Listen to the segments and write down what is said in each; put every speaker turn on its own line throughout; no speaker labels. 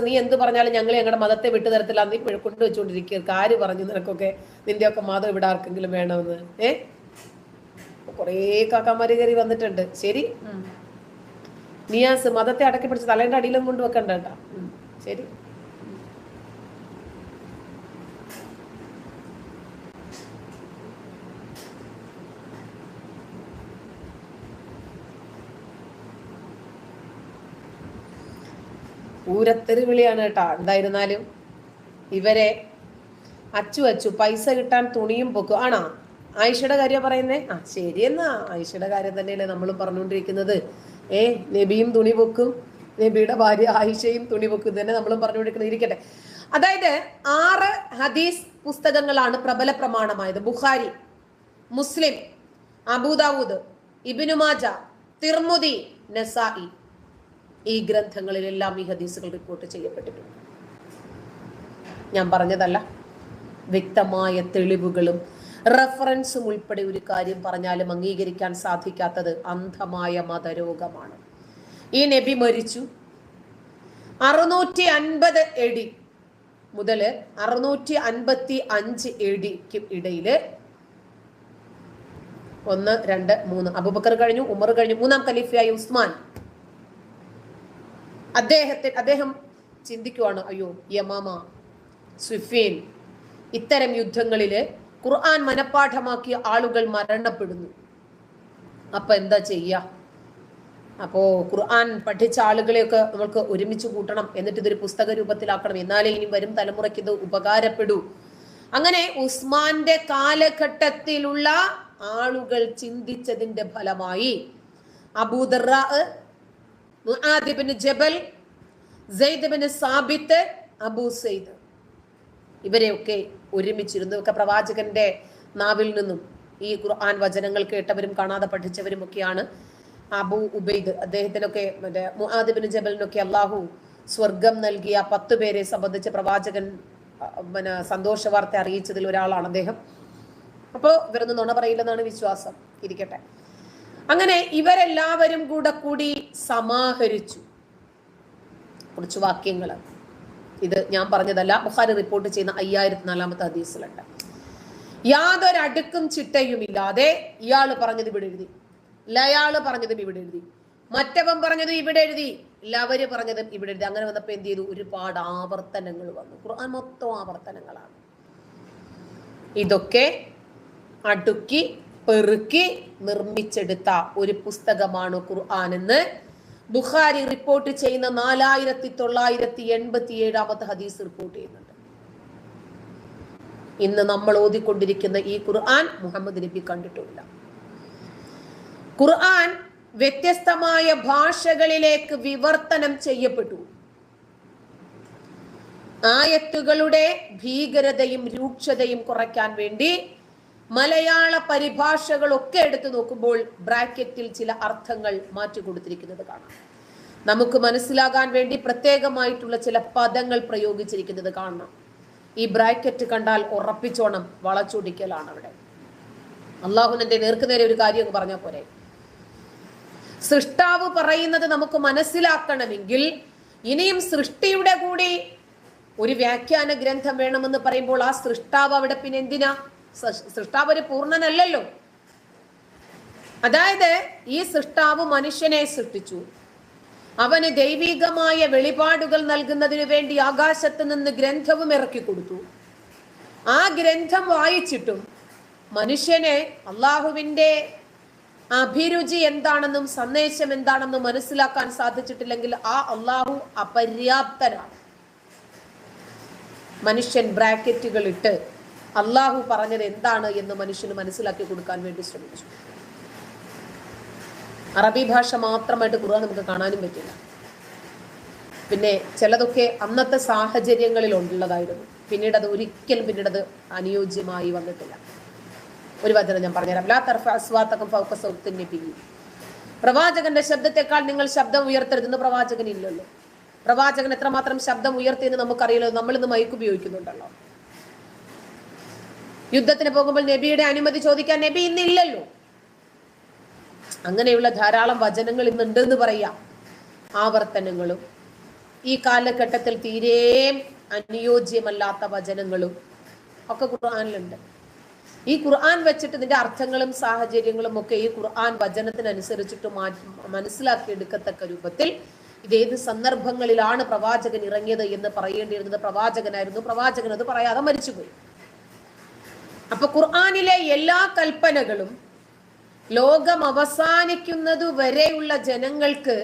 നീ എന്ത് പറഞ്ഞാലും ഞങ്ങൾ ഞങ്ങളുടെ മതത്തെ വിട്ടു തരത്തില്ല നീ കൊണ്ടുവച്ചുകൊണ്ടിരിക്കുക ആര് പറഞ്ഞു നിനക്കൊക്കെ. നിന്റെ ഒക്കെ മതം ഇവിടെ ആർക്കെങ്കിലും വേണമെന്ന്. ഏ? കുറേ കാക്കാമാര് കയറി വന്നിട്ടുണ്ട്. ശരി. നിയാസ് മതത്തെ അടക്കി പിടിച്ച് തലേന്റെ അടിയിലും കൊണ്ട് വെക്കണ്ട ശരി. ഊരത്തെറി വിളിയാണ് കേട്ടോ. എന്തായിരുന്നാലും ഇവരെ അച്ചു അച്ചു പൈസ കിട്ടാൻ തുണിയും പൊക്കും. ആണോ? ആയിഷയുടെ കാര്യം പറയുന്നേ? ആ ശരിയെന്നാ ആയിഷയുടെ കാര്യം തന്നെയല്ലേ നമ്മൾ പറഞ്ഞുകൊണ്ടിരിക്കുന്നത്. ഏ നബിയും തുണി പൊക്കും. നബിയുടെ ഭാര്യ ആയിഷയും തുണി പൊക്കും. തന്നെ നമ്മൾ പറഞ്ഞുകൊണ്ടിരിക്കുന്നത്. ഇരിക്കട്ടെ. അതായത് ആറ് ഹദീസ് പുസ്തകങ്ങളാണ് പ്രബല പ്രമാണമായത്. Bukhari Muslim Abu Dawud Ibn Majah Tirmidhi Nasai ഈ ഗ്രന്ഥങ്ങളിലെല്ലാം ഈ ഹദീസുകൾ റിപ്പോർട്ട് ചെയ്യപ്പെട്ടിട്ടുണ്ട്. ഞാൻ പറഞ്ഞതല്ല വ്യക്തമായ തെളിവുകളും റെഫറൻസും ഉൾപ്പെടെ ഒരു കാര്യം പറഞ്ഞാലും അംഗീകരിക്കാൻ സാധിക്കാത്തത് അന്ധമായ മതരോഗമാണ്. ഈ നബി മരിച്ചു. അറുന്നൂറ്റി അൻപത് എടി മുതൽ അറുന്നൂറ്റി അൻപത്തി അഞ്ച് എടിക്ക് ഇടയിൽ ഒന്ന് രണ്ട് മൂന്ന്. അബുബക്കർ കഴിഞ്ഞു ഉമർ കഴിഞ്ഞു മൂന്നാം ഖലീഫയായ ഉസ്മാൻ അദ്ദേഹത്തെ അദ്ദേഹം ചിന്തിക്കുവാണ് അയ്യോ യമാമ സുഫീൻ ഇത്തരം യുദ്ധങ്ങളിൽ ഖുർആൻ മനഃപ്പാഠമാക്കിയ ആളുകൾ മരണപ്പെടുന്നു. അപ്പൊ എന്താ ചെയ്യ? അപ്പോ ഖുർആൻ പഠിച്ച ആളുകളെയൊക്കെ നമ്മൾക്ക് ഒരുമിച്ച് കൂട്ടണം എന്നിട്ട് ഇതൊരു പുസ്തക രൂപത്തിലാക്കണം. എന്നാലേ ഇനി വരും തലമുറയ്ക്ക് ഇത് ഉപകാരപ്പെടൂ. അങ്ങനെ ഉസ്മാന്റെ കാലഘട്ടത്തിലുള്ള ആളുകൾ ചിന്തിച്ചതിന്റെ ഫലമായി അബൂദറ ജബൽ സാബിത്ത് അബൂ സെയ്ദ്. ഇവരെയൊക്കെ ഒരുമിച്ചിരുന്നു. ഒക്കെ പ്രവാചകന്റെ നാവിൽ നിന്നും ഈ ഖുർആൻ വചനങ്ങൾ കേട്ടവരും കാണാതെ പഠിച്ചവരും ഒക്കെയാണ് അബു ഉബൈദ്. അദ്ദേഹത്തിനൊക്കെ മറ്റേ മുഹാദിബിന് ജബലിനൊക്കെ അള്ളാഹു സ്വർഗം നൽകിയ പത്ത് പേരെ സംബന്ധിച്ച് പ്രവാചകൻ പിന്നെ സന്തോഷ വാർത്ത അറിയിച്ചതിൽ ഒരാളാണ് അദ്ദേഹം. അപ്പോൾ ഇവരൊന്നും നുണ പറയില്ലെന്നാണ് വിശ്വാസം. ഇരിക്കട്ടെ. അങ്ങനെ ഇവരെല്ലാവരും കൂടെ കൂടി സമാഹരിച്ചു. കുറച്ച് വാക്യങ്ങൾ. ഇത് ഞാൻ പറഞ്ഞതല്ല ബുഖാരി റിപ്പോർട്ട് ചെയ്യുന്ന അയ്യായിരത്തി നാലാമത്തെ ഹദീസിലുണ്ട്. യാതൊരു അടുക്കും ചിട്ടയുമില്ലാതെ ഇയാൾ പറഞ്ഞത് ഇവിടെ എഴുതി. ലയാൾ പറഞ്ഞതും ഇവിടെ എഴുതി. മറ്റവൻ പറഞ്ഞതും ഇവിടെ എഴുതി. ലവര് പറഞ്ഞതും ഇവിടെ എഴുതി. അങ്ങനെ വന്നപ്പോ എന്ത് ചെയ്തു? ഒരുപാട് ആവർത്തനങ്ങൾ വന്നു. ഖുർആൻ മൊത്തം ആവർത്തനങ്ങളാണ്. ഇതൊക്കെ അടുക്കി പെറുക്കി നിർമ്മിച്ചെടുത്ത ഒരു പുസ്തകമാണ് ഖുർആൻ എന്ന് ബുഖാരി റിപ്പോർട്ട് ചെയ്യുന്ന നാലായിരത്തി തൊള്ളായിരത്തി എൺപത്തി ഏഴാമത്തെ ഹദീസ് റിപ്പോർട്ട് ചെയ്യുന്നുണ്ട്. ഇന്ന് നമ്മൾ ഓതിക്കൊണ്ടിരിക്കുന്ന ഈ ഖുർആൻ മുഹമ്മദ് നബി കണ്ടിട്ടില്ല ഖുർആൻ വ്യത്യസ്തമായ ഭാഷകളിലേക്ക് വിവർത്തനം ചെയ്യപ്പെട്ടു. ആയത്തുകളുടെ ഭീകരതയും രൂക്ഷതയും കുറയ്ക്കാൻ വേണ്ടി മലയാള പരിഭാഷകളൊക്കെ എടുത്തു നോക്കുമ്പോൾ ബ്രാക്കറ്റിൽ ചില അർത്ഥങ്ങൾ മാറ്റി കൊടുത്തിരിക്കുന്നത് കാണാം. നമുക്ക് മനസ്സിലാകാൻ വേണ്ടി പ്രത്യേകമായിട്ടുള്ള ചില പദങ്ങൾ പ്രയോഗിച്ചിരിക്കുന്നത് കാണണം. ഈ ബ്രാക്കറ്റ് കണ്ടാൽ ഉറപ്പിച്ചോണം വളച്ചൊടിക്കലാണ് അവിടെ. അള്ളാഹുനന്റെ നേർക്കുനേരെ ഒരു കാര്യം പറഞ്ഞാൽ പോരെ. സൃഷ്ടാവ് പറയുന്നത് നമുക്ക് മനസ്സിലാക്കണമെങ്കിൽ ഇനിയും സൃഷ്ടിയുടെ കൂടി ഒരു വ്യാഖ്യാന ഗ്രന്ഥം വേണമെന്ന് പറയുമ്പോൾ ആ സൃഷ്ടാവ് അവിടെ പിന്നെ എന്തിനാ? സൃഷ്ടാവ് ഒരു പൂർണനല്ലല്ലോ. അതായത് ഈ സൃഷ്ടാവ് മനുഷ്യനെ സൃഷ്ടിച്ചു. അവന് ദൈവികമായ വെളിപാടുകൾ നൽകുന്നതിനു വേണ്ടി ആകാശത്ത് നിന്ന് ഗ്രന്ഥവും ഇറക്കി കൊടുത്തു. ആ ഗ്രന്ഥം വായിച്ചിട്ടും മനുഷ്യനെ അള്ളാഹുവിന്റെ അഭിരുചി എന്താണെന്നും സന്ദേശം എന്താണെന്നും മനസ്സിലാക്കാൻ സാധിച്ചിട്ടില്ലെങ്കിൽ ആ അള്ളാഹു അപര്യാപ്തനാണ്. മനുഷ്യൻ ബ്രാക്കറ്റുകൾ ഇട്ട് അള്ളാഹു പറഞ്ഞത് എന്താണ് എന്ന് മനുഷ്യന് മനസ്സിലാക്കി കൊടുക്കാൻ വേണ്ടി ശ്രമിച്ചു. അറബി ഭാഷ മാത്രമായിട്ട് ഖുർആൻ നമുക്ക് കാണാനും പറ്റില്ല. പിന്നെ ചിലതൊക്കെ അന്നത്തെ സാഹചര്യങ്ങളിൽ ഉള്ളതായിരുന്നു. പിന്നീട് അത് ഒരിക്കലും പിന്നീട് അത് അനുയോജ്യമായി വന്നിട്ടില്ല. ഒരു വചനം ഞാൻ പറഞ്ഞുതരാം. ലാ തർഫ അസ്വാത്തകം ഫൗക സൗത്തിൻ നബി. പ്രവാചകന്റെ ശബ്ദത്തെക്കാൾ നിങ്ങൾ ശബ്ദം ഉയർത്തരുതെന്ന് പ്രവാചകൻ ഇല്ലല്ലോ പ്രവാചകൻ എത്രമാത്രം ശബ്ദം ഉയർത്തിയെന്ന് നമുക്കറിയില്ല. നമ്മൾ ഇന്ന് മൈക്ക് ഉപയോഗിക്കുന്നുണ്ടല്ലോ. യുദ്ധത്തിന് പോകുമ്പോൾ നബിയുടെ അനുമതി ചോദിക്കാൻ നബി ഇന്നില്ലല്ലോ. അങ്ങനെയുള്ള ധാരാളം വചനങ്ങൾ ഇന്നുണ്ടെന്ന് പറയാം. ആവർത്തനങ്ങളും ഈ കാലഘട്ടത്തിൽ തീരെ അനുയോജ്യമല്ലാത്ത വചനങ്ങളും ഒക്കെ ഖുർആാനിലുണ്ട്. ഈ ഖുർആൻ വെച്ചിട്ട് ഇതിന്റെ അർത്ഥങ്ങളും സാഹചര്യങ്ങളും ഒക്കെ ഈ ഖുർആൻ വചനത്തിനനുസരിച്ചിട്ട് മാറ്റി മനസ്സിലാക്കിയെടുക്കത്തക്ക രൂപത്തിൽ ഇതേത് സന്ദർഭങ്ങളിലാണ് പ്രവാചകൻ ഇറങ്ങിയത് എന്ന് പറയേണ്ടിയിരുന്നത്. പ്രവാചകനായിരുന്നു. പ്രവാചകൻ അത് പറയാതെ മരിച്ചുപോയി. അപ്പൊ ഖുർആാനിലെ എല്ലാ കൽപ്പനകളും ലോകം അവസാനിക്കുന്നതു വരെയുള്ള ജനങ്ങൾക്ക്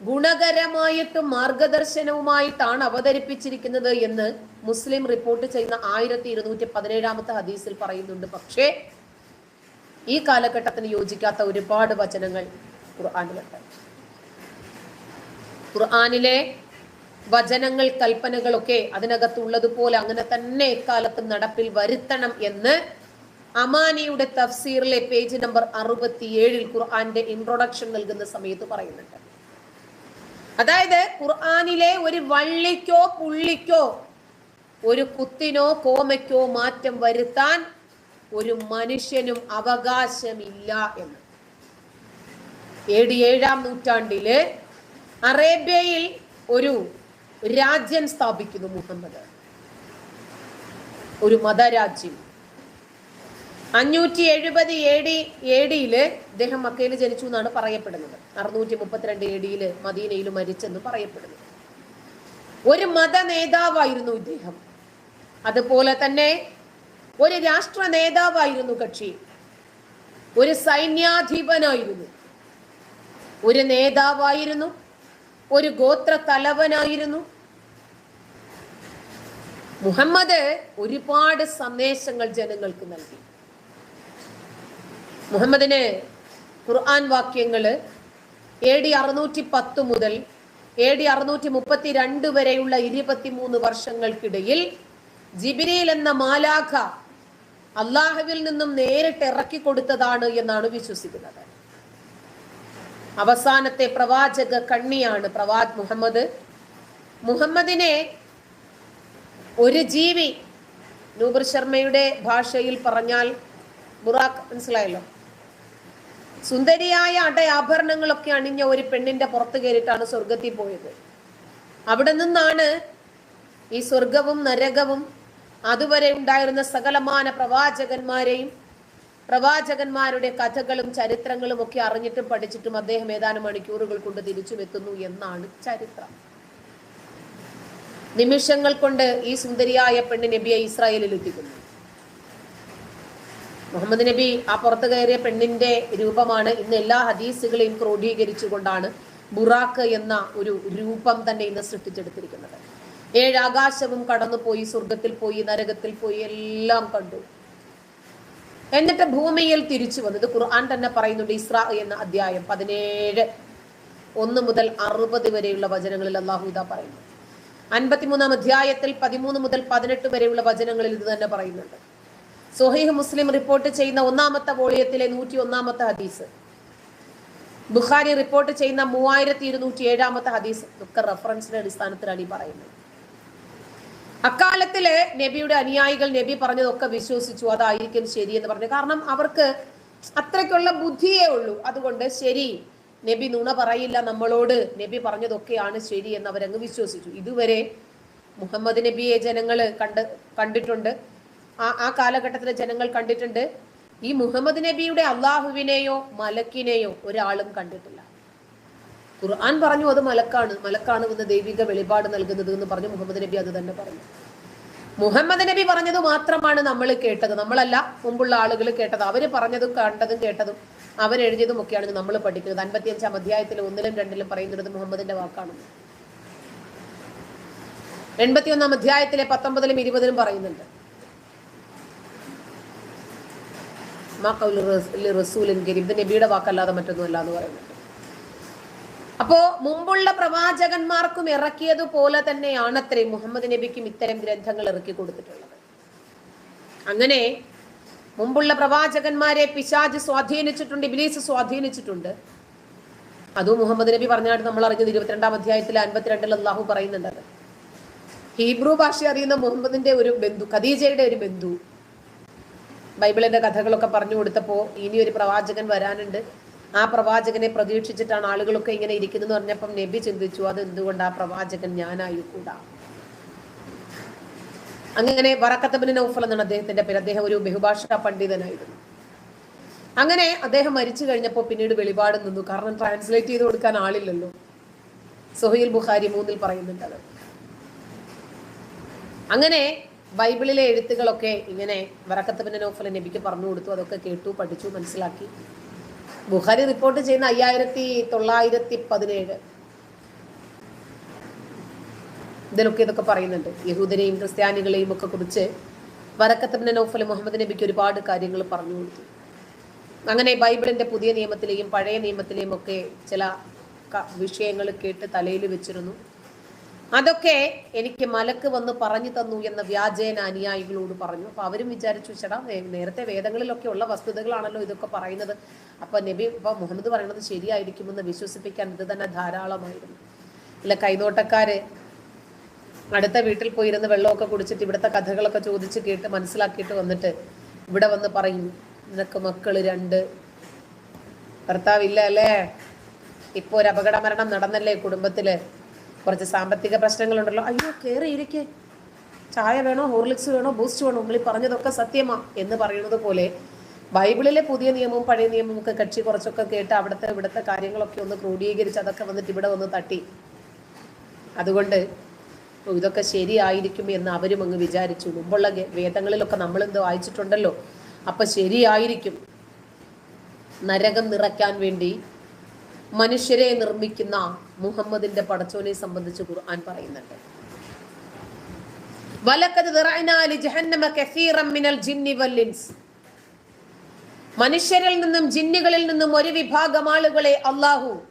ഗുണകരമായിട്ടും മാർഗദർശനവുമായിട്ടാണ് അവതരിപ്പിച്ചിരിക്കുന്നത് എന്ന് മുസ്ലിം റിപ്പോർട്ട് ചെയ്യുന്ന ആയിരത്തി ഇരുന്നൂറ്റി പതിനേഴാമത്തെ ഹദീസിൽ പറയുന്നുണ്ട്. പക്ഷേ ഈ കാലഘട്ടത്തിന് യോജിക്കാത്ത ഒരുപാട് വചനങ്ങൾ ഖുർആാനിലുണ്ട്. ഖുർആാനിലെ വചനങ്ങൾ കൽപ്പനകളൊക്കെ അതിനകത്തുള്ളതുപോലെ അങ്ങനെ തന്നെ എക്കാലത്തും നടപ്പിൽ വരുത്തണം എന്ന് അമാനിയുടെ തഫ്സീറിലെ പേജ് നമ്പർ അറുപത്തിയേഴിൽ ഖുർആന്റെ ഇൻട്രൊഡക്ഷൻ നൽകുന്ന സമയത്ത് പറയുന്നുണ്ട്. അതായത് ഖുർആാനിലെ ഒരു വള്ളിക്കോ പുള്ളിക്കോ ഒരു കുത്തിനോ കോമയ്ക്കോ മാറ്റം വരുത്താൻ ഒരു മനുഷ്യനും അവകാശമില്ല എന്ന്. ഏഴ് ഏഴാം നൂറ്റാണ്ടിൽ അറേബ്യയിൽ ഒരു രാജ്യം സ്ഥാപിക്കുന്നു മുഹമ്മദ്. ഒരു മതരാജ്യം. അഞ്ഞൂറ്റി എഴുപത് എ ഡി എ ഡിയിൽ ഇദ്ദേഹം മക്കയിൽ ജനിച്ചു എന്നാണ് പറയപ്പെടുന്നത്. അറുന്നൂറ്റി മുപ്പത്തിരണ്ട് എ ഡിയിൽ മദീനയിൽ മരിച്ചെന്ന് പറയപ്പെടുന്നു. ഒരു മത നേതാവായിരുന്നു ഇദ്ദേഹം. അതുപോലെ തന്നെ ഒരു രാഷ്ട്ര നേതാവായിരുന്നു കക്ഷി. ഒരു സൈന്യാധിപനായിരുന്നു. ഒരു നേതാവായിരുന്നു. ഒരു ഗോത്ര തലവനായിരുന്നു മുഹമ്മദ് ഒരുപാട് സന്ദേശങ്ങൾ ജനങ്ങൾക്ക് നൽകി. മുഹമ്മദിന് ഖുർആൻ വാക്യങ്ങൾ എ ഡി അറുന്നൂറ്റി പത്ത് മുതൽ എ ഡി അറുന്നൂറ്റി മുപ്പത്തി രണ്ട് വരെയുള്ള ഇരുപത്തിമൂന്ന് വർഷങ്ങൾക്കിടയിൽ ജിബിരിയിൽ എന്ന മാലാഖ അള്ളാഹുവിൽ നിന്നും നേരിട്ട് ഇറക്കി കൊടുത്തതാണ് എന്നാണ് വിശ്വസിക്കുന്നത്. അവസാനത്തെ പ്രവാചക കണ്ണിയാണ് പ്രവാ മുഹമ്മദ്. മുഹമ്മദിനെ ഒരു ജീവി നൂബർ ശർമ്മയുടെ ഭാഷയിൽ പറഞ്ഞാൽ ബുറാഖ് മനസ്സിലായല്ലോ? സുന്ദരിയായ അടയാഭരണങ്ങളൊക്കെ അണിഞ്ഞ ഒരു പെണ്ണിന്റെ പുറത്ത് കയറിയിട്ടാണ് സ്വർഗത്തിൽ പോയത്. അവിടെ നിന്നാണ് ഈ സ്വർഗവും നരകവും അതുവരെ ഉണ്ടായിരുന്ന സകലമാന പ്രവാചകന്മാരെയും പ്രവാചകന്മാരുടെ കഥകളും ചരിത്രങ്ങളും ഒക്കെ അറിഞ്ഞിട്ടും പഠിച്ചിട്ടും അദ്ദേഹം ഏതാനും മണിക്കൂറുകൾ കൊണ്ട് തിരിച്ചുമെത്തുന്നു എന്നാണ് ചരിത്രം. നിമിഷങ്ങൾ കൊണ്ട് ഈ സുന്ദരിയായ പെണ്ണ് നബിയെ ഇസ്രായേലിൽ എത്തിക്കുന്നു. മുഹമ്മദ് നബി ആ പുറത്തു കയറിയ പെണ്ണിന്റെ രൂപമാണ് ഇന്ന് എല്ലാ ഹദീസുകളെയും ക്രോഡീകരിച്ചുകൊണ്ടാണ് ബുറാക്ക് എന്ന ഒരു രൂപം തന്നെ ഇന്ന് സൃഷ്ടിച്ചെടുത്തിരിക്കുന്നത്. ഏഴ് ആകാശവും കടന്നുപോയി സ്വർഗത്തിൽ പോയി നരകത്തിൽ പോയി എല്ലാം കണ്ടു. എന്നിട്ട് ഭൂമിയിൽ തിരിച്ചു വന്നത് ഖുർആൻ തന്നെ പറയുന്നുണ്ട് ഇസ്രാ എന്ന അധ്യായം പതിനേഴ് ഒന്ന് മുതൽ അറുപത് വരെയുള്ള വചനങ്ങളിൽ അള്ളാഹുദ പറയുന്നു. അൻപത്തിമൂന്നാം അധ്യായത്തിൽ പതിമൂന്ന് മുതൽ പതിനെട്ട് വരെയുള്ള വചനങ്ങളിൽ ഇത് തന്നെ പറയുന്നുണ്ട്. സൊഹീഹ് മുസ്ലിം റിപ്പോർട്ട് ചെയ്യുന്ന ഒന്നാമത്തെ വോളിയത്തിലെ നൂറ്റി ഒന്നാമത്തെ ഹദീസ്. ബുഖാരി റിപ്പോർട്ട് ചെയ്യുന്ന മൂവായിരത്തി ഇരുന്നൂറ്റി ഏഴാമത്തെ ഹദീസ് ഒക്കെ റെഫറൻസിന്റെ അടിസ്ഥാനത്തിലാണ് ഈ പറയുന്നത്. അക്കാലത്തിലെ നബിയുടെ അനുയായികൾ നബി പറഞ്ഞതൊക്കെ വിശ്വസിച്ചു അതായിരിക്കും ശരി എന്ന് പറഞ്ഞു. കാരണം അവർക്ക് അത്രയ്ക്കുള്ള ബുദ്ധിയേ ഉള്ളൂ. അതുകൊണ്ട് ശരി നബി നുണ പറയില്ല നമ്മളോട്. നബി പറഞ്ഞതൊക്കെയാണ് ശരി എന്ന് അവരങ്ങ് വിശ്വസിച്ചു. ഇതുവരെ മുഹമ്മദ് നബിയെ ജനങ്ങൾ കണ്ട് കണ്ടിട്ടുണ്ട്. ആ ആ കാലഘട്ടത്തിലെ ജനങ്ങൾ കണ്ടിട്ടുണ്ട്. ഈ മുഹമ്മദ് നബിയുടെ അള്ളാഹുവിനെയോ മലക്കിനെയോ ഒരാളും കണ്ടിട്ടില്ല. ഖുർആൻ പറഞ്ഞു അത് മലക്കാണ് മലക്കാണ് എന്ന് ദൈവിക വെളിപാട് നൽകുന്നത് എന്ന് പറഞ്ഞു മുഹമ്മദ് നബി അത് തന്നെ പറഞ്ഞു. മുഹമ്മദ് നബി പറഞ്ഞത് മാത്രമാണ് നമ്മൾ കേട്ടത്. നമ്മളല്ല മുമ്പുള്ള ആളുകൾ കേട്ടത്. അവർ പറഞ്ഞതും കണ്ടതും കേട്ടതും. അവരെഴുതിയതും ഒക്കെയാണ് നമ്മൾ പഠിക്കുന്നത്. അൻപത്തിയഞ്ചാം അധ്യായത്തിൽ ഒന്നിലും രണ്ടിലും പറയുന്നത് മുഹമ്മദിന്റെ വാക്കാണ്. എൺപത്തിയൊന്നാം അധ്യായത്തിലെ പത്തൊമ്പതിലും ഇരുപതിലും പറയുന്നുണ്ട്. റസൂലിൻ നബിയുടെ വാക്കല്ലാതെ മറ്റൊന്നുമല്ല എന്ന് പറയുന്നുണ്ട്. അപ്പോ മുമ്പുള്ള പ്രവാചകന്മാർക്കും ഇറക്കിയതുപോലെ തന്നെയാണ് അത്രയും മുഹമ്മദ് നബിക്കും ഇത്തരം ഗ്രന്ഥങ്ങൾ ഇറക്കി കൊടുത്തിട്ടുള്ളത്. അങ്ങനെ മുമ്പുള്ള പ്രവാചകന്മാരെ പിശാജ് സ്വാധീനിച്ചിട്ടുണ്ട് ഇബിലീസ് സ്വാധീനിച്ചിട്ടുണ്ട്. അതും മുഹമ്മദ് നബി പറഞ്ഞായിട്ട് നമ്മൾ അറിഞ്ഞത് ഇരുപത്തിരണ്ടാം അധ്യായത്തിൽ അൻപത്തിരണ്ടിൽ അള്ളാഹു പറയുന്നുണ്ട് അത്. ഹീബ്രു ഭാഷ അറിയുന്ന മുഹമ്മദിന്റെ ഒരു ബന്ധു ഖദീജയുടെ ഒരു ബന്ധു. ബൈബിളിന്റെ കഥകളൊക്കെ പറഞ്ഞു കൊടുത്തപ്പോൾ ഇനി ഒരു പ്രവാചകൻ വരാനുണ്ട്. ആ പ്രവാചകനെ പ്രതീക്ഷിച്ചിട്ടാണ് ആളുകളൊക്കെ ഇങ്ങനെ ഇരിക്കുന്നത് പറഞ്ഞപ്പം നബി ചിന്തിച്ചു അത് എന്തുകൊണ്ട് ആ പ്രവാചകൻ ഞാനായിക്കൂടാ അങ്ങനെ വറക്കത്തബിന് നൗഫൽ എന്നാണ് അദ്ദേഹത്തിന്റെ പേര്. അദ്ദേഹം ഒരു ബഹുഭാഷാ പണ്ഡിതനായിരുന്നു. അങ്ങനെ അദ്ദേഹം മരിച്ചു കഴിഞ്ഞപ്പോൾ പിന്നീട് വെളിപാട് നിന്നു. കാരണം ട്രാൻസ്ലേറ്റ് ചെയ്ത് കൊടുക്കാൻ ആളില്ലല്ലോ. സുഹൈൽ ബുഖാരി മൂന്നിൽ പറയുന്നുണ്ട് അത്. അങ്ങനെ ബൈബിളിലെ എഴുത്തുകളൊക്കെ ഇങ്ങനെ വറക്കത്തബിന് നൗഫൽ നബിക്ക് പറഞ്ഞു കൊടുത്തു. അതൊക്കെ കേട്ടു പഠിച്ചു മനസ്സിലാക്കി. ബുഖാരി റിപ്പോർട്ട് ചെയ്യുന്ന അയ്യായിരത്തി തൊള്ളായിരത്തി പതിനേഴ്. ഇതിലൊക്കെ ഇതൊക്കെ പറയുന്നുണ്ട്. യഹൂദരെയും ക്രിസ്ത്യാനികളെയും ഒക്കെ കുറിച്ച് വരക്കത്തബിന്റെ നൗഫൽ മുഹമ്മദ് നബിക്ക് ഒരുപാട് കാര്യങ്ങൾ പറഞ്ഞു കൊടുത്തു. അങ്ങനെ ബൈബിളിന്റെ പുതിയ നിയമത്തിലെയും പഴയ നിയമത്തിലെയും ഒക്കെ ചില വിഷയങ്ങൾ കേട്ട് തലയിൽ വെച്ചിരുന്നു. അതൊക്കെ എനിക്ക് മലക്ക് വന്ന് പറഞ്ഞു തന്നു എന്ന വ്യാജേന അനുയായികളോട് പറഞ്ഞു. അപ്പൊ അവരും വിചാരിച്ചു ചേട്ടാ നേരത്തെ വേദങ്ങളിലൊക്കെ ഉള്ള വസ്തുതകളാണല്ലോ ഇതൊക്കെ പറയുന്നത്. അപ്പൊ നബി ഇപ്പൊ മുഹമ്മദ് പറയുന്നത് ശരിയായിരിക്കുമെന്ന് വിശ്വസിപ്പിക്കാൻ ഇത് തന്നെ ധാരാളമായിരുന്നു. അല്ല കൈനോട്ടക്കാര് അടുത്ത വീട്ടിൽ പോയിരുന്ന് വെള്ളമൊക്കെ കുടിച്ചിട്ട് ഇവിടുത്തെ കഥകളൊക്കെ ചോദിച്ച് കേട്ട് മനസ്സിലാക്കിയിട്ട് വന്നിട്ട് ഇവിടെ വന്ന് പറയും നിനക്ക് മക്കൾ രണ്ട്. ഭർത്താവില്ല അല്ലേ ഇപ്പോൾ ഒരു അപകട മരണം നടന്നല്ലേ കുടുംബത്തിൽ കുറച്ച് സാമ്പത്തിക പ്രശ്നങ്ങളുണ്ടല്ലോ. അയ്യോ കയറി ഇരിക്കേ. ചായ വേണോ? ഹോർലിക്സ് വേണോ? ബൂസ്റ്റ് വേണോ? നമ്മൾ പറഞ്ഞതൊക്കെ സത്യമാ എന്ന് പറയുന്നത് പോലെ ബൈബിളിലെ പുതിയ നിയമവും പഴയ നിയമവും ഒക്കെ കക്ഷി കുറച്ചൊക്കെ കേട്ട് അവിടുത്തെ ഇവിടുത്തെ കാര്യങ്ങളൊക്കെ ഒന്ന് ക്രോഡീകരിച്ച് അതൊക്കെ വന്നിട്ട് ഇവിടെ വന്ന് തട്ടി. അതുകൊണ്ട് ഇതൊക്കെ ശരിയായിരിക്കും എന്ന് അവരും അങ്ങ് വിചാരിച്ചു. മുമ്പുള്ള വേദങ്ങളിലൊക്കെ നമ്മൾ എന്തോ വായിച്ചിട്ടുണ്ടല്ലോ. അപ്പൊ ശരിയായിരിക്കും. നരകം നിറയ്ക്കാൻ വേണ്ടി മനുഷ്യരെ നിർമ്മിക്കുന്ന മുഹമ്മദിന്റെ പടച്ചോനെ സംബന്ധിച്ച് ഖുർആൻ പറയുന്നുണ്ട്. മനുഷ്യരിൽ നിന്നും ജിന്നുകളിൽ നിന്നും ഒരു വിഭാഗം ആളുകളെ അള്ളാഹു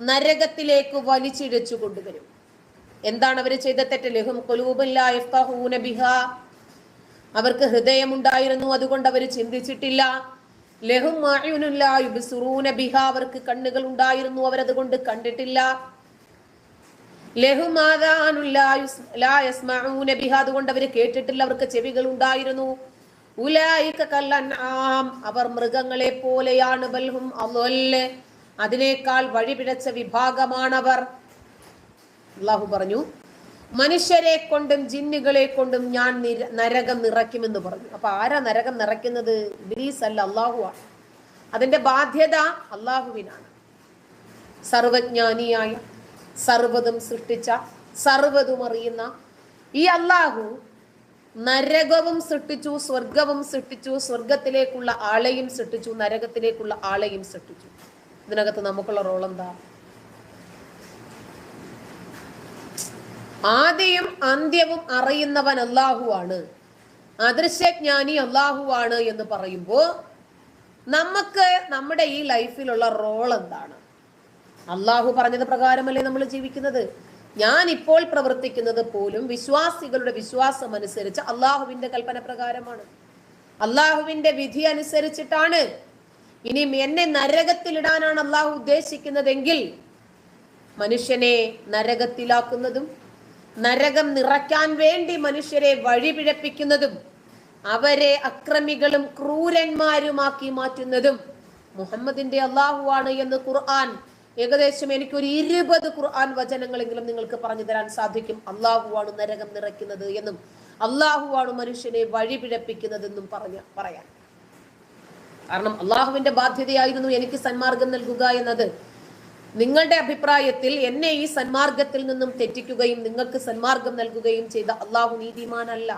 നരകത്തിലേക്ക് വലിച്ചിഴച്ചു കൊണ്ടുവരും. എന്താണ് അവർ ചെയ്ത തെറ്റ്? ലഹും അവർക്ക് ഹൃദയമുണ്ടായിരുന്നു അതുകൊണ്ട് അവർ ചിന്തിച്ചിട്ടില്ല. ലഹും ബിഹ. അവർക്ക് കണ്ണുകൾ ഉണ്ടായിരുന്നു അവരതുകൊണ്ട് കണ്ടിട്ടില്ല. ബിഹ. അതുകൊണ്ട് അവർ കേട്ടിട്ടില്ല അവർക്ക് ചെവികൾ ഉണ്ടായിരുന്നു. അവർ മൃഗങ്ങളെ പോലെയാണ്. ബൽഹും അതിനേക്കാൾ വഴിപിഴച്ച വിഭാഗമാണവർ. അള്ളാഹു പറഞ്ഞു മനുഷ്യരെ കൊണ്ടും ജിന്നുകളെ കൊണ്ടും ഞാൻ നരകം നിറയ്ക്കുമെന്ന് പറഞ്ഞു. അപ്പൊ ആരാ നരകം നിറയ്ക്കുന്നത്? ഇബ്ലീസ് അല്ല അള്ളാഹു ആണ്. അതിന്റെ ബാധ്യത അള്ളാഹുവിനാണ്. സർവജ്ഞാനിയായ സർവതും സൃഷ്ടിച്ച സർവതും അറിയുന്ന ഈ അള്ളാഹു നരകവും സൃഷ്ടിച്ചു സ്വർഗവും സൃഷ്ടിച്ചു സ്വർഗത്തിലേക്കുള്ള ആളെയും സൃഷ്ടിച്ചു നരകത്തിലേക്കുള്ള ആളെയും സൃഷ്ടിച്ചു. ഇതിനകത്ത് നമുക്കുള്ള റോൾ എന്താ? ആദ്യം അന്ത്യവും അറിയുന്നവൻ അള്ളാഹുവാണ് അദൃശ്യജ്ഞാനി അള്ളാഹുവാണ് എന്ന് പറയുമ്പോൾ നമുക്ക് നമ്മുടെ ഈ ലൈഫിലുള്ള റോൾ എന്താണ്? അള്ളാഹു പറഞ്ഞത് പ്രകാരമല്ലേ നമ്മൾ ജീവിക്കുന്നത്? ഞാൻ ഇപ്പോൾ പ്രവർത്തിക്കുന്നത് പോലും വിശ്വാസികളുടെ വിശ്വാസം അനുസരിച്ച് അള്ളാഹുവിന്റെ കൽപ്പന പ്രകാരമാണ്. അള്ളാഹുവിന്റെ വിധി അനുസരിച്ചിട്ടാണ്. ഇനി എന്നെ നരകത്തിലിടാനാണ് അള്ളാഹു ഉദ്ദേശിക്കുന്നതെങ്കിൽ മനുഷ്യനെ നരകത്തിലാക്കുന്നതും നരകം നിറയ്ക്കാൻ വേണ്ടി മനുഷ്യരെ വഴിപിഴപ്പിക്കുന്നതും അവരെ അക്രമികളും ക്രൂരന്മാരുമാക്കി മാറ്റുന്നതും മുഹമ്മദിന്റെ അള്ളാഹുവാണ് എന്ന് ഖുർആൻ. ഏകദേശം എനിക്ക് ഒരു ഇരുപത് ഖുർആൻ വചനങ്ങളെങ്കിലും നിങ്ങൾക്ക് പറഞ്ഞു തരാൻ സാധിക്കും. അള്ളാഹുവാണ് നരകം നിറയ്ക്കുന്നത് എന്നും അള്ളാഹുവാണ് മനുഷ്യനെ വഴിപിഴപ്പിക്കുന്നതെന്നും പറഞ്ഞ പറയാൻ. കാരണം അള്ളാഹുവിന്റെ ബാധ്യതയായിരുന്നു എനിക്ക് സന്മാർഗം നൽകുക എന്നത്. നിങ്ങളുടെ അഭിപ്രായത്തിൽ എന്നെ ഈ സന്മാർഗത്തിൽ നിന്നും തെറ്റിക്കുകയും നിങ്ങൾക്ക് സന്മാർഗം നൽകുകയും ചെയ്ത അള്ളാഹു നീതിമാനല്ല.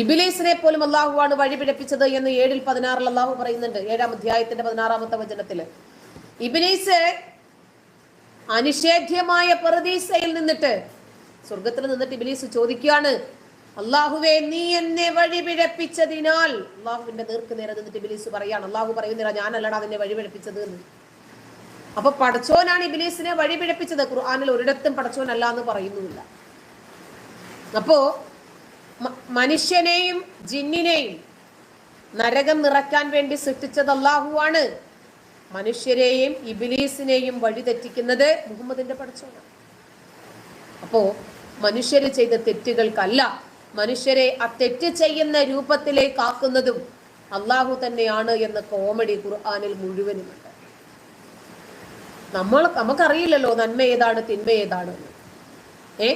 ഇബിലീസിനെ പോലും അള്ളാഹുവാണ് വഴിപിഴപ്പിച്ചത് എന്ന് ഏഴിൽ പതിനാറിൽ അള്ളാഹു പറയുന്നുണ്ട് ഏഴാം അധ്യായത്തിന്റെ പതിനാറാമത്തെ വചനത്തിൽ. ഇബിലീസ് അനിഷേധ്യമായ പ്രതീസയിൽ നിന്നിട്ട് സ്വർഗത്തിൽ നിന്നിട്ട് ഇബിലീസ് ചോദിക്കുകയാണ് അള്ളാഹുവെ നീ എന്നെ വഴി വഴിപിഴപ്പിച്ചതിനാൽ അള്ളാഹുവിന്റെ നേർക്ക് നേരെ നിന്നിട്ട് ഇബിലീസ് പറയാണ് അള്ളാഹു പറയുന്നില്ല ഞാനല്ലടാ അതിനെ വഴിപിഴപ്പിച്ചത് എന്ന്. അപ്പൊ പടച്ചോനാണ് ഇബിലീസിനെ വഴി പിഴപ്പിച്ചത് ഖുർആാനിൽ ഒരിടത്തും പടച്ചോനല്ല എന്ന് പറയുന്നുമില്ല. അപ്പോ മനുഷ്യനെയും ജിന്നിനെയും നരകം നിറയ്ക്കാൻ വേണ്ടി സൃഷ്ടിച്ചത് അള്ളാഹുവാണ് മനുഷ്യരെയും ഇബിലീസിനെയും വഴിതെറ്റിക്കുന്നത് മുഹമ്മദിന്റെ പടച്ചോനാണ്. അപ്പോ മനുഷ്യര് ചെയ്ത തെറ്റുകൾക്കല്ല മനുഷ്യരെ ആ തെറ്റ് ചെയ്യുന്ന രൂപത്തിലേക്ക് ആക്കുന്നതും അള്ളാഹു തന്നെയാണ് എന്ന കോമഡി ഖുർആാനിൽ മുഴുവനുമുണ്ട്. നമ്മൾ നമുക്കറിയില്ലല്ലോ നന്മ ഏതാണ് തിന്മ ഏതാണ്. ഏ?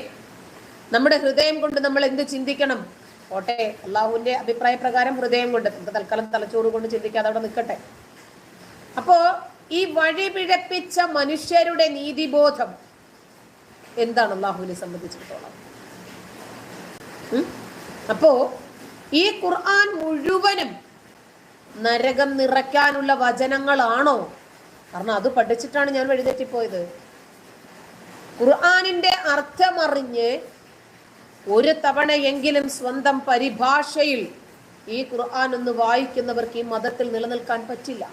നമ്മുടെ ഹൃദയം കൊണ്ട് നമ്മൾ എന്ത് ചിന്തിക്കണം? ഓട്ടെ അള്ളാഹുവിന്റെ അഭിപ്രായ പ്രകാരം ഹൃദയം കൊണ്ട് നമുക്ക് തൽക്കാലം തലച്ചോറ് കൊണ്ട് ചിന്തിക്കാതെ അവിടെ നിൽക്കട്ടെ. അപ്പോ ഈ വഴി പിഴപ്പിച്ച മനുഷ്യരുടെ നീതിബോധം എന്താണ് അള്ളാഹുവിനെ സംബന്ധിച്ചിടത്തോളം? അപ്പോ ഈ ഖുർആൻ മുഴുവനും നരകം നിറയ്ക്കാനുള്ള വചനങ്ങളാണോ? കാരണം അത് പഠിച്ചിട്ടാണ് ഞാൻ വഴിതെറ്റിപ്പോയത് ഖുർആാനിന്റെ അർത്ഥമറിഞ്ഞ് ഒരു തവണയെങ്കിലും സ്വന്തം പരിഭാഷയിൽ ഈ ഖുർആൻ ഒന്ന് വായിക്കുന്നവർക്ക് ഈ മതത്തിൽ നിലനിൽക്കാൻ പറ്റില്ല.